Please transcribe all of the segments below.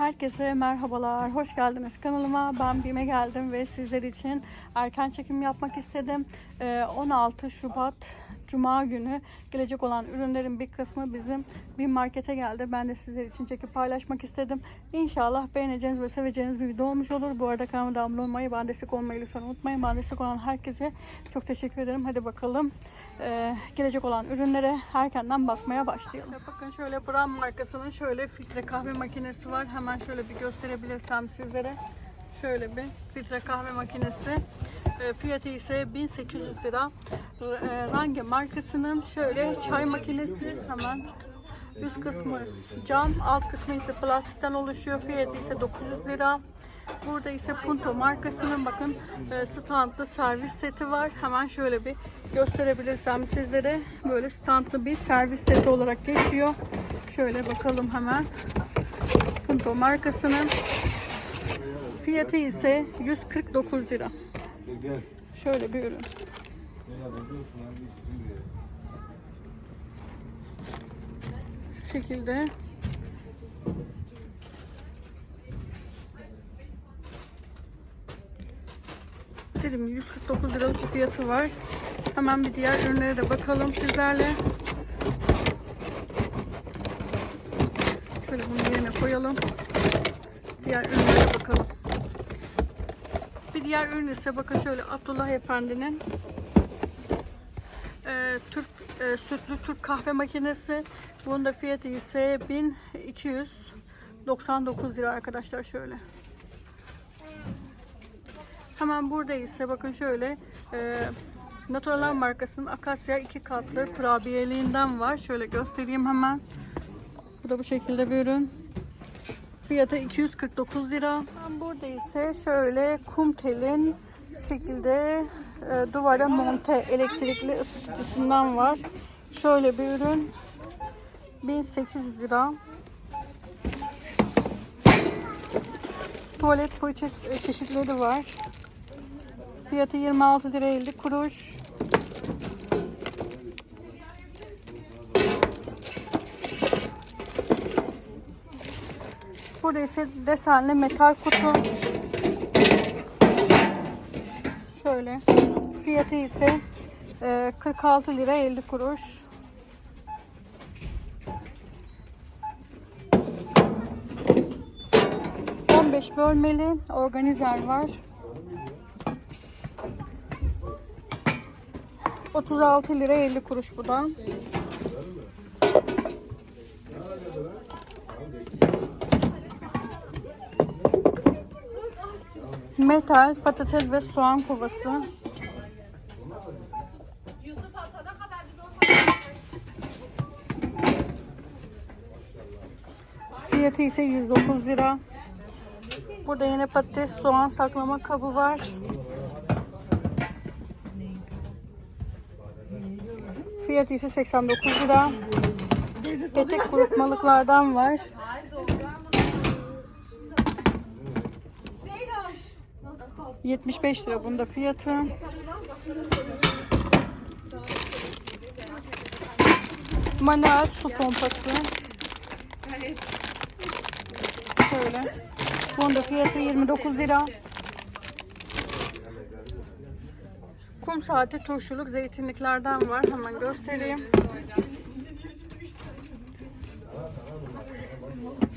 Herkese merhabalar, hoş geldiniz kanalıma. Ben BİM'e geldim ve sizler için erken çekim yapmak istedim. Ee, 16 Şubat Cuma günü gelecek olan ürünlerin bir kısmı bizim bir markete geldi. Ben de sizler için çekip paylaşmak istedim. İnşallah beğeneceğiniz ve seveceğiniz bir video olmuş olur. Bu arada kanalıma abone olmayı, bana destek olmayı lütfen unutmayın. Bana destek olan herkese çok teşekkür ederim. Hadi bakalım ee, gelecek olan ürünlere erkenden bakmaya başlayalım. Bakın şöyle Bram markasının şöyle filtre kahve makinesi var. Hemen şöyle bir gösterebilirsem sizlere. Şöyle bir filtre kahve makinesi. E, Fiyatı ise 1800 lira. E, Range markasının şöyle çay makinesi hemen üst kısmı cam, alt kısmı ise plastikten oluşuyor. Fiyatı ise 900 lira. Burada ise Punto markasının bakın e, standlı servis seti var. Hemen şöyle bir gösterebilirsem sizlere böyle standlı bir servis seti olarak geçiyor. Şöyle bakalım hemen. Punto markasının fiyatı ise 149 lira. Şöyle bir ürün. Şu şekilde. Dedim 149 liralık bir fiyatı var. Hemen bir diğer ürünlere de bakalım sizlerle. Şöyle bunu yerine koyalım. Diğer ürünlere bakalım. Diğer ürün ise bakın şöyle Abdullah Efendi'nin e, Türk e, sütlü Türk kahve makinesi. Bunun da fiyatı ise 1299 lira arkadaşlar şöyle. Hemen burada ise bakın şöyle e, Naturalan markasının Akasya iki katlı kurabiyeliğinden var. Şöyle göstereyim hemen. Bu da bu şekilde bir ürün. Fiyatı 249 lira. Burada ise şöyle Kumtel'in şu şekilde e, duvara monte elektrikli ısıtıcısından var. Şöyle bir ürün 1800 lira. Tuvalet fırça çeşitleri var. Fiyatı 26 lira 50 kuruş. Burada ise desenli metal kutu. Şöyle. Fiyatı ise e, 46 lira 50 kuruş. ...15 bölmeli organizer var. 36 lira 50 kuruş bu da. Metal, patates ve soğan kovası. Fiyatı ise 109 lira. Burada yine patates, soğan saklama kabı var. Fiyatı ise 89 lira. Petek kurutmalıklardan var. Yetmiş beş lira bunda fiyatı. Manuel su pompası. Şöyle. Bunda fiyatı 29 lira. Kum saati turşuluk zeytinliklerden var. Hemen göstereyim.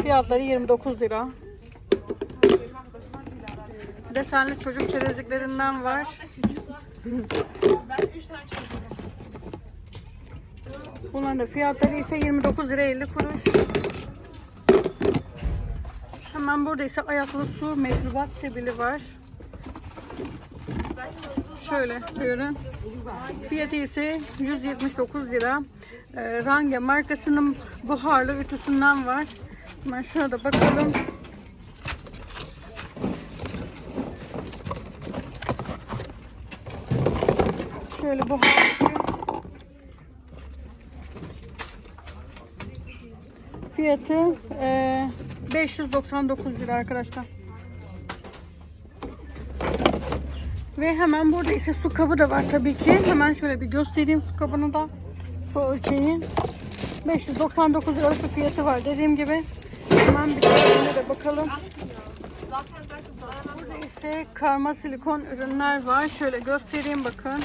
Fiyatları 29 lira. Desenli çocuk çerezliklerinden var. Bunların da fiyatları ise 29 lira 50 kuruş. Hemen burada ise ayaklı su meşrubat sebili var. Şöyle buyurun. Fiyatı ise 179 lira. Ee, Range markasının buharlı ütüsünden var. Hemen şuna da bakalım. Şöyle buharlı. Fiyatı e, 599 lira arkadaşlar. Ve hemen burada ise su kabı da var tabii ki. Hemen şöyle bir göstereyim su kabını da. Su ölçeği. 599 lira su fiyatı var dediğim gibi. Hemen bir tane de bakalım. Burada ise karma silikon ürünler var. Şöyle göstereyim bakın.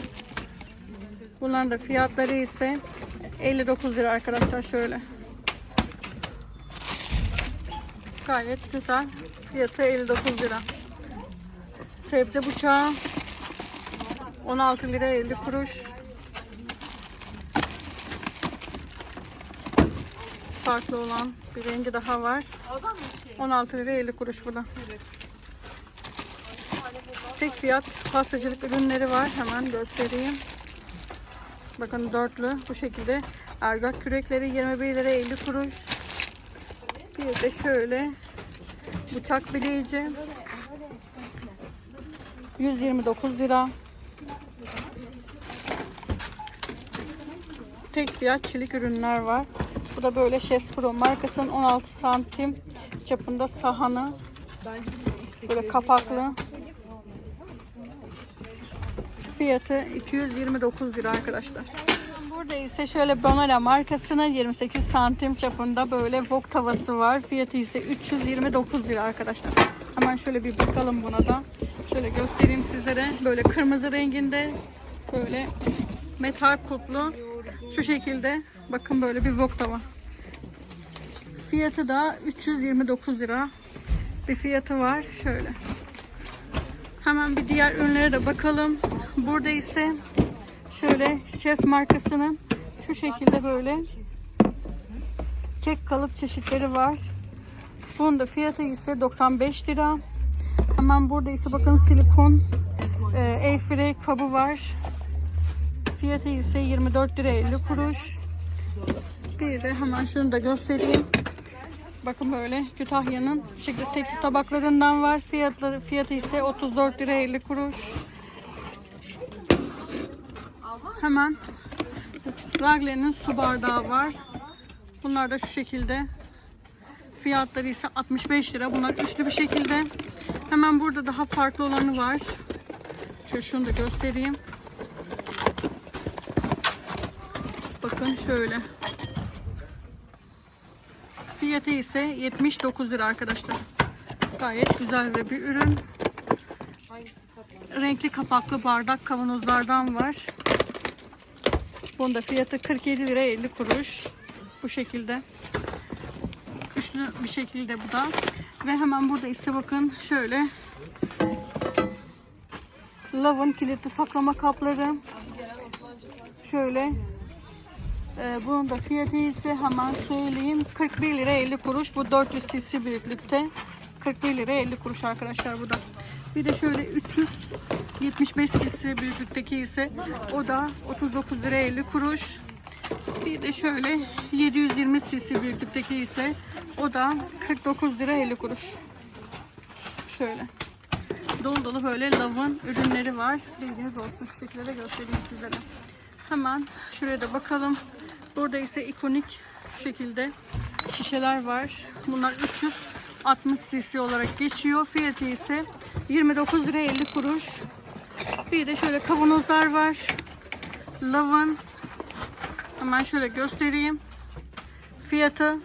Bunların da fiyatları ise 59 lira arkadaşlar şöyle. Gayet güzel. Fiyatı 59 lira. Sebze bıçağı 16 lira 50 kuruş. Farklı olan bir rengi daha var. 16 lira 50 kuruş bu da. Tek fiyat pastacılık ürünleri var. Hemen göstereyim. Bakın dörtlü bu şekilde. Erzak kürekleri 21 lira 50 kuruş. Bir de şöyle bıçak bileyici 129 lira. Tek fiyat çelik ürünler var. Bu da böyle Chef Pro markasının 16 santim çapında sahanı. Böyle kapaklı. Fiyatı 229 lira arkadaşlar. Burada ise şöyle Bonora markasının 28 santim çapında böyle wok tavası var. Fiyatı ise 329 lira arkadaşlar. Hemen şöyle bir bakalım buna da. Şöyle göstereyim sizlere. Böyle kırmızı renginde böyle metal kutlu şu şekilde bakın böyle bir wok tava. Fiyatı da 329 lira bir fiyatı var. Şöyle. Hemen bir diğer ürünlere de bakalım. Burada ise şöyle Chef markasının şu şekilde böyle kek kalıp çeşitleri var. Bunun da fiyatı ise 95 lira. Hemen burada ise bakın silikon e, airfryer kabı var. Fiyatı ise 24 lira 50 kuruş. Bir de hemen şunu da göstereyim. Bakın böyle Kütahya'nın şu şekilde tekli tabaklarından var. Fiyatları fiyatı ise 34 lira 50 kuruş. Hemen Ragle'nin su bardağı var. Bunlar da şu şekilde. Fiyatları ise 65 lira. Bunlar üçlü bir şekilde. Hemen burada daha farklı olanı var. Şöyle şunu da göstereyim. Bakın şöyle. Fiyatı ise 79 lira arkadaşlar. Gayet güzel ve bir ürün. Renkli kapaklı bardak kavanozlardan var. Bunun da fiyatı 47 lira 50 kuruş. Bu şekilde. Üçlü bir şekilde bu da. Ve hemen burada ise bakın şöyle lavın kilitli saklama kapları. Şöyle ee, bunun da fiyatı ise hemen söyleyeyim 41 lira 50 kuruş. Bu 400 cc büyüklükte. 41 lira 50 kuruş arkadaşlar bu da. Bir de şöyle 375 cc büyüklükteki ise o da 39 lira 50 kuruş. Bir de şöyle 720 cc büyüklükteki ise o da 49 lira 50 kuruş. Şöyle. Dolu dolu böyle lavın ürünleri var. Bilginiz olsun. Şu şekilde de göstereyim sizlere. Hemen şuraya da bakalım. Burada ise ikonik şekilde şişeler var. Bunlar 360 cc olarak geçiyor. Fiyatı ise 29 lira 50 kuruş. Bir de şöyle kavanozlar var. Lavın hemen şöyle göstereyim. Fiyatı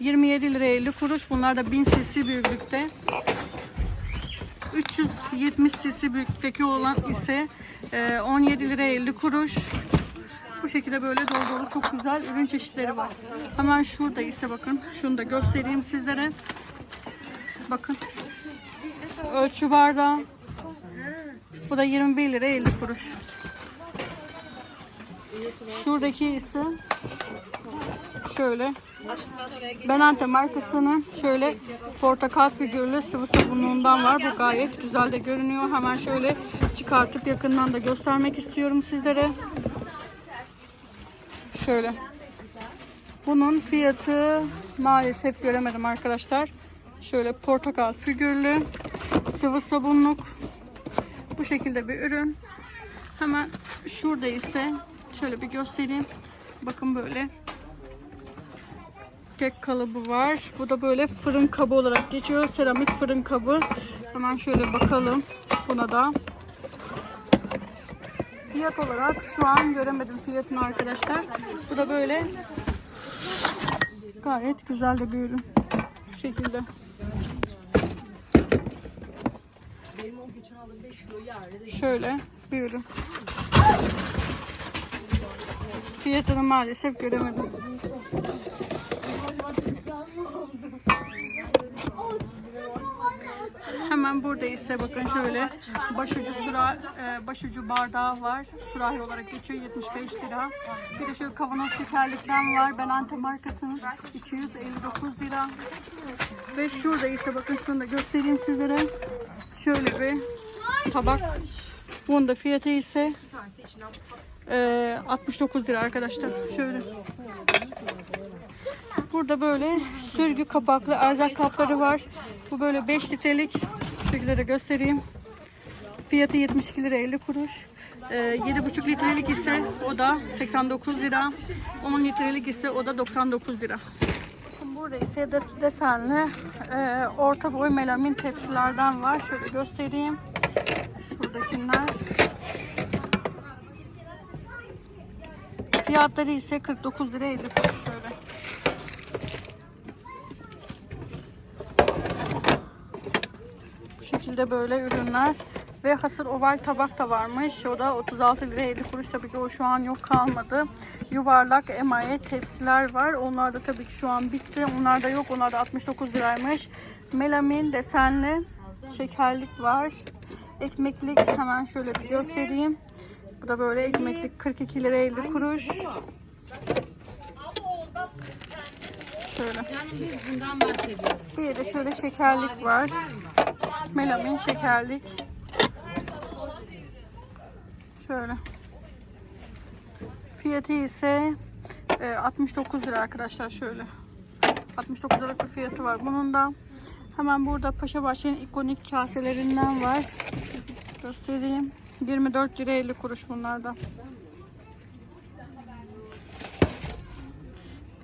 27 lira 50 kuruş. Bunlar da 1000 cc büyüklükte. 370 cc büyüklükteki olan ise e, 17 lira 50 kuruş. Bu şekilde böyle dolu dolu çok güzel ürün çeşitleri var. Hemen şurada ise bakın. Şunu da göstereyim sizlere. Bakın. Ölçü bardağı. Bu da 21 lira 50 kuruş. Şuradaki ise şöyle Benante markasının şöyle portakal figürlü sıvı sabunluğundan var. Bu gayet güzel de görünüyor. Hemen şöyle çıkartıp yakından da göstermek istiyorum sizlere. Şöyle. Bunun fiyatı maalesef göremedim arkadaşlar. Şöyle portakal figürlü sıvı sabunluk. Bu şekilde bir ürün. Hemen şurada ise şöyle bir göstereyim. Bakın böyle kek kalıbı var. Bu da böyle fırın kabı olarak geçiyor. Seramik fırın kabı. Hemen şöyle bakalım buna da. Fiyat olarak şu an göremedim fiyatını arkadaşlar. Bu da böyle gayet güzel de bir ürün. Şu şekilde. Şöyle bir ürün. Fiyatını maalesef göremedim. Hemen burada ise bakın şöyle başucu sıra e, başucu bardağı var. Sürahi olarak geçiyor 75 lira. Bir de şöyle kavanoz şekerlikten var. Benante markasının 259 lira. Ve şurada ise bakın şunu da göstereyim sizlere. Şöyle bir tabak. Bunun da fiyatı ise e, 69 lira arkadaşlar. Şöyle. Burada böyle sürgü kapaklı erzak kapları var. Bu böyle 5 litrelik. De göstereyim. Fiyatı 72 lira 50 kuruş. Ee, 7,5 litrelik ise o da 89 lira. 10 litrelik ise o da 99 lira. Burada ise de desenli e, orta boy melamin tepsilerden var. Şöyle göstereyim. Şuradakiler. Fiyatları ise 49 lira 50 kuruş şöyle. Bu şekilde böyle ürünler ve hasır oval tabak da varmış. O da 36 lira 50 kuruş. Tabii ki o şu an yok kalmadı. Yuvarlak emaye tepsiler var. Onlar da tabii ki şu an bitti. Onlar da yok. Onlar da 69 liraymış. Melamin desenli şekerlik var. Ekmeklik hemen şöyle bir göstereyim. Bu da böyle ekmeklik 42 lira 50 kuruş. Şöyle. Canım biz bundan bahsediyoruz. Bir de şöyle şekerlik var. Melamin şekerlik. Şöyle. Fiyatı ise e, 69 lira arkadaşlar şöyle. 69 liralık bir fiyatı var bunun da. Hemen burada Paşa Bahçe'nin ikonik kaselerinden var. Göstereyim. 24 lira 50 kuruş bunlarda.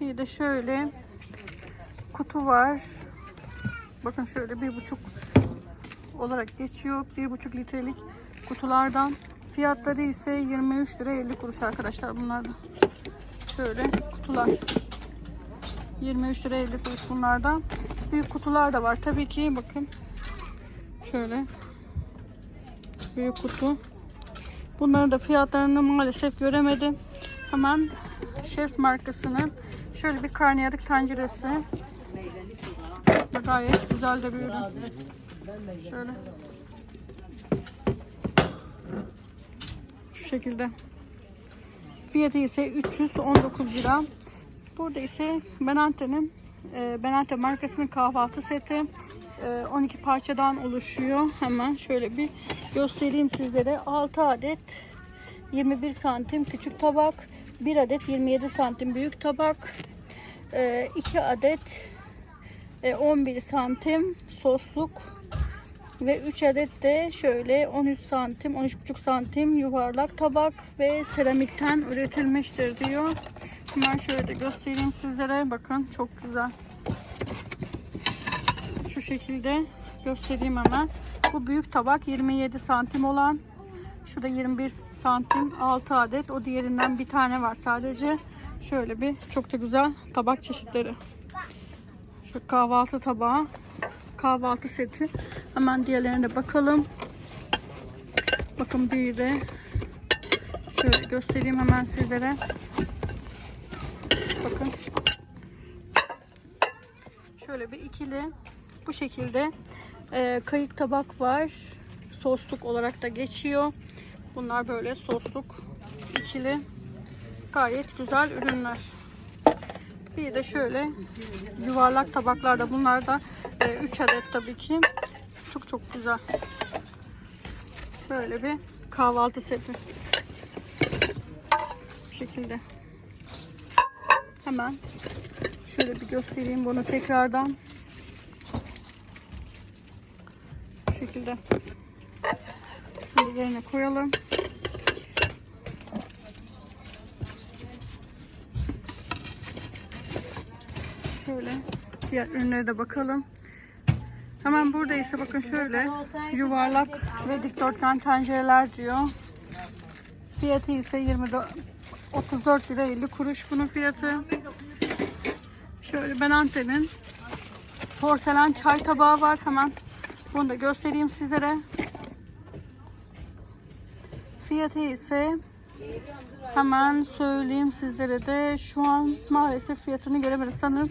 Bir de şöyle kutu var. Bakın şöyle bir buçuk olarak geçiyor. Bir buçuk litrelik kutulardan. Fiyatları ise 23 lira 50 kuruş arkadaşlar bunlardan. Şöyle kutular. 23 lira 50 kuruş bunlardan. Büyük kutular da var. Tabii ki bakın. Şöyle. Büyük kutu. Bunların da fiyatlarını maalesef göremedim. Hemen Chefs markasının şöyle bir karnıyarık tenceresi. Gayet güzel de bir ürün. Şöyle. Şu şekilde. Fiyatı ise 319 lira. Burada ise Benante'nin e, Benante markasının kahvaltı seti e, 12 parçadan oluşuyor. Hemen şöyle bir göstereyim sizlere. 6 adet 21 santim küçük tabak, 1 adet 27 santim büyük tabak, 2 adet e, 11 santim sosluk ve 3 adet de şöyle 13 santim 13,5 santim yuvarlak tabak ve seramikten üretilmiştir diyor. Hemen şöyle de göstereyim sizlere. Bakın çok güzel. Şu şekilde göstereyim hemen. Bu büyük tabak 27 santim olan. Şurada 21 santim 6 adet. O diğerinden bir tane var sadece. Şöyle bir çok da güzel tabak çeşitleri. Şu kahvaltı tabağı. Kahvaltı seti. Hemen diğerlerine bakalım. Bakın de şöyle göstereyim hemen sizlere. Bakın. Şöyle bir ikili bu şekilde e, kayık tabak var. Sosluk olarak da geçiyor. Bunlar böyle sosluk ikili. Gayet güzel ürünler. Bir de şöyle yuvarlak tabaklarda bunlar da 3 adet tabii ki. Çok çok güzel. Böyle bir kahvaltı seti. Bu şekilde. Hemen şöyle bir göstereyim bunu tekrardan. Bu şekilde. Şunu yerine koyalım. Şöyle diğer ürünlere de bakalım. Hemen burada ise bakın şöyle yuvarlak ve dikdörtgen tencereler diyor. Fiyatı ise 24 34 lira 50 kuruş bunun fiyatı. Şöyle Benante'nin porselen çay tabağı var. Hemen bunu da göstereyim sizlere. fiyatı ise hemen söyleyeyim sizlere de şu an maalesef fiyatını göremedim. Sanırım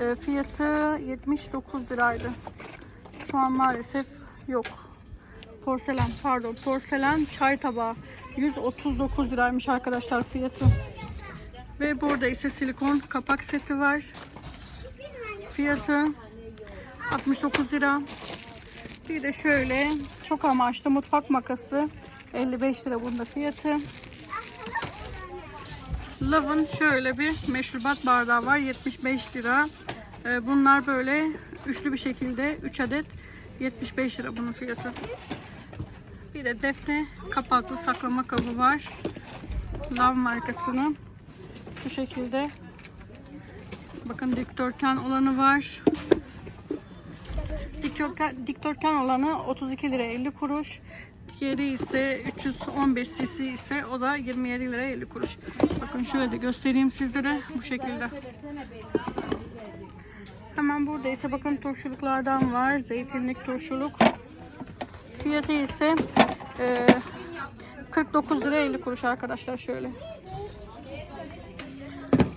e, fiyatı 79 liraydı. Şu an maalesef yok. Porselen pardon porselen çay tabağı 139 liraymış arkadaşlar fiyatı. Ve burada ise silikon kapak seti var. Fiyatı 69 lira. Bir de şöyle çok amaçlı mutfak makası 55 lira bunda fiyatı. Love'ın şöyle bir meşrubat bardağı var 75 lira. Ee, Bunlar böyle üçlü bir şekilde 3 adet 75 lira bunun fiyatı. Bir de defne kapaklı saklama kabı var. Love markasının. Bu şekilde. Bakın dikdörtgen olanı var. Dikdörtgen, dikdörtgen olanı 32 lira 50 kuruş. Diğeri ise 315 cc ise o da 27 lira 50 kuruş. Bakın şöyle de göstereyim sizlere bu şekilde. Hemen burada ise bakın turşuluklardan var. Zeytinlik turşuluk. Fiyatı ise e, 49 lira 50 kuruş arkadaşlar şöyle.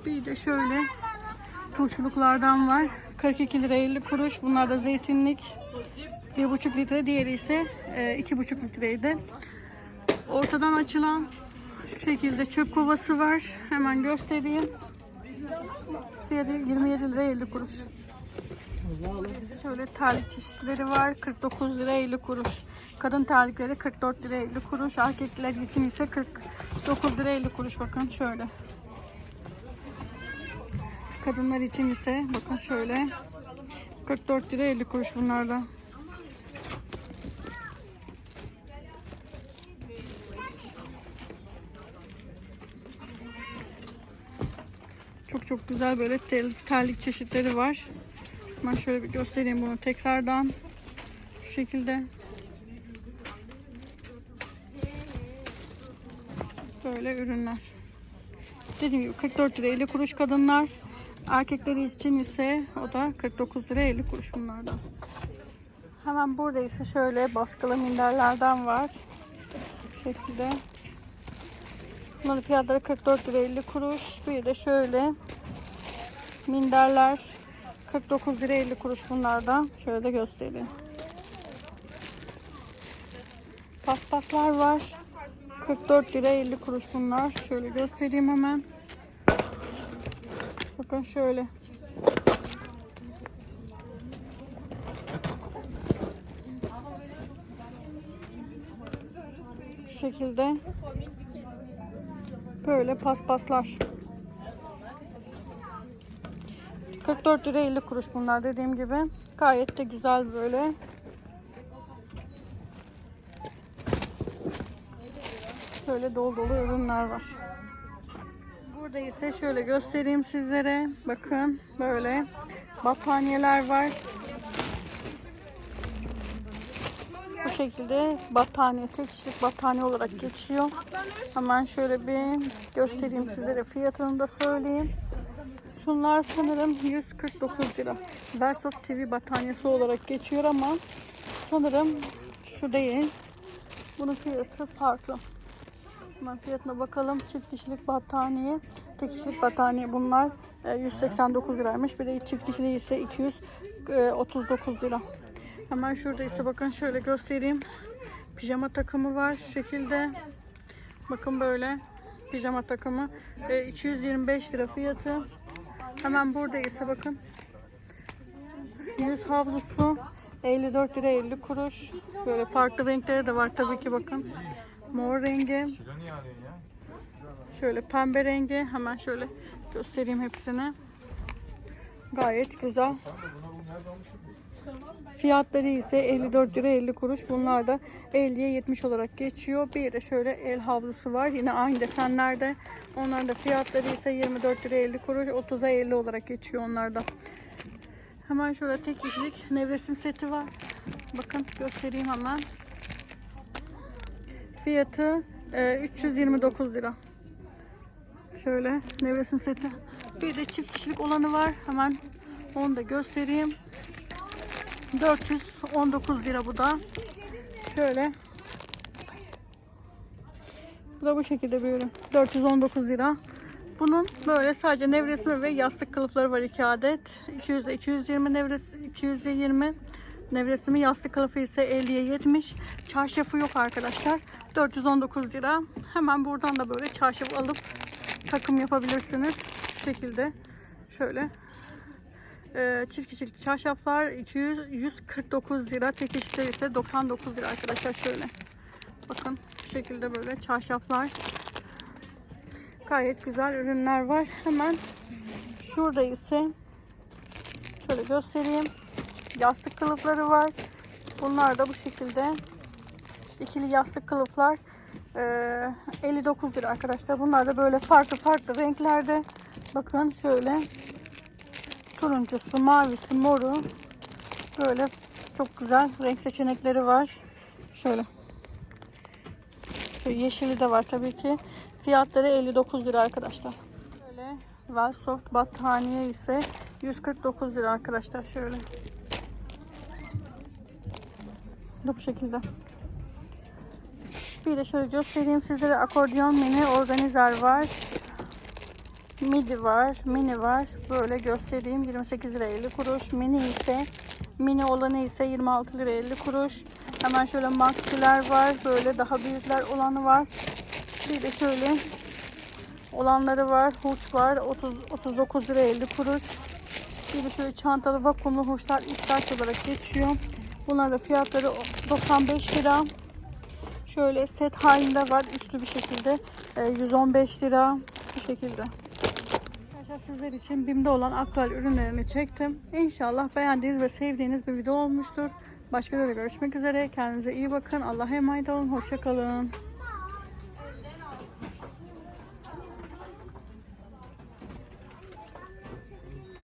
Bir de şöyle turşuluklardan var. 42 lira 50 kuruş. Bunlar da zeytinlik. 1,5 litre. Diğeri ise e, 2,5 litreydi. Ortadan açılan şu şekilde çöp kovası var. Hemen göstereyim. Fiyatı 27 lira 50 kuruş. Şöyle terlik çeşitleri var. 49 lira 50 kuruş. Kadın terlikleri 44 lira 50 kuruş. Erkekler için ise 49 lira 50 kuruş. Bakın şöyle. Kadınlar için ise bakın şöyle 44 lira 50 kuruş bunlarda. Çok çok güzel böyle terlik çeşitleri var. Ben şöyle bir göstereyim bunu tekrardan. Şu şekilde. Böyle ürünler. Dediğim gibi 44 lira 50 kuruş kadınlar. Erkekleri için ise o da 49 lira 50 kuruş bunlardan. Hemen burada ise şöyle baskılı minderlerden var. Bu şekilde. Bunların fiyatları 44 lira 50 kuruş. Bir de şöyle minderler 49 lira 50 kuruş bunlardan. Şöyle de göstereyim. Paspaslar var. 44 lira 50 kuruş bunlar. Şöyle göstereyim hemen. Bakın şöyle. Şu şekilde. Böyle paspaslar. 44 lira 50 kuruş bunlar dediğim gibi. Gayet de güzel böyle. Şöyle dolu dolu ürünler var. Burada ise şöyle göstereyim sizlere. Bakın böyle battaniyeler var. Bu şekilde battaniye, tek kişilik battaniye olarak geçiyor. Hemen şöyle bir göstereyim sizlere. Fiyatını da söyleyeyim. Şunlar sanırım 149 lira. Best of TV battaniyesi olarak geçiyor ama sanırım şu değil. Bunun fiyatı farklı. Hemen fiyatına bakalım. Çift kişilik battaniye, tek kişilik battaniye bunlar e, 189 liraymış. Bir de çift kişiliği ise 239 lira. Hemen şurada ise bakın şöyle göstereyim. Pijama takımı var şu şekilde. Bakın böyle pijama takımı. E, 225 lira fiyatı. Hemen burada bakın. Yüz havlusu 54 lira 50 kuruş. Böyle farklı renkleri de var tabii ki bakın. Mor rengi. Şöyle pembe rengi. Hemen şöyle göstereyim hepsini. Gayet güzel. Fiyatları ise 54 lira 50 kuruş. Bunlar da 50'ye 70 olarak geçiyor. Bir de şöyle el havlusu var. Yine aynı desenlerde. Onların da fiyatları ise 24 lira 50 kuruş. 30'a 50 olarak geçiyor onlarda. Hemen şöyle tek kişilik nevresim seti var. Bakın göstereyim hemen. Fiyatı e, 329 lira. Şöyle nevresim seti. Bir de çift kişilik olanı var. Hemen onu da göstereyim. 419 lira bu da. Şöyle Bu da bu şekilde bir ürün. 419 lira. Bunun böyle sadece nevresimi ve yastık kılıfları var 2 adet. 200 ile 220 nevres 220 nevresimi yastık kılıfı ise 50'ye 70. Çarşafı yok arkadaşlar. 419 lira. Hemen buradan da böyle çarşaf alıp takım yapabilirsiniz. Şu şekilde. Şöyle. Ee, çift kişilik çarşaflar 200 149 lira. Tek kişilikler ise 99 lira arkadaşlar şöyle. Bakın şu şekilde böyle çarşaflar. Gayet güzel ürünler var. Hemen şurada ise şöyle göstereyim. Yastık kılıfları var. Bunlar da bu şekilde ikili yastık kılıflar. Ee, 59 lira arkadaşlar. Bunlar da böyle farklı farklı renklerde. Bakın şöyle turuncusu, mavisi, moru böyle çok güzel renk seçenekleri var. Şöyle. Şu yeşili de var tabii ki. Fiyatları 59 lira arkadaşlar. Şöyle Velsoft battaniye ise 149 lira arkadaşlar şöyle. Bu şekilde. Bir de şöyle göstereyim sizlere akordeon mini organizer var. Midi var, mini var. Böyle göstereyim. 28 lira 50 kuruş. Mini ise mini olanı ise 26 lira 50 kuruş. Hemen şöyle maxiler var. Böyle daha büyükler olanı var. Bir de şöyle olanları var. Huç var. 30, 39 lira 50 kuruş. Bir de şöyle çantalı vakumlu hurçlar ihtiyaç olarak geçiyor. Bunlar da fiyatları 95 lira. Şöyle set halinde var. Üçlü bir şekilde. Ee, 115 lira. Bu şekilde. Arkadaşlar sizler için BİM'de olan aktüel ürünlerini çektim. İnşallah beğendiğiniz ve sevdiğiniz bir video olmuştur. Başka da görüşmek üzere. Kendinize iyi bakın. Allah'a emanet olun. Hoşçakalın.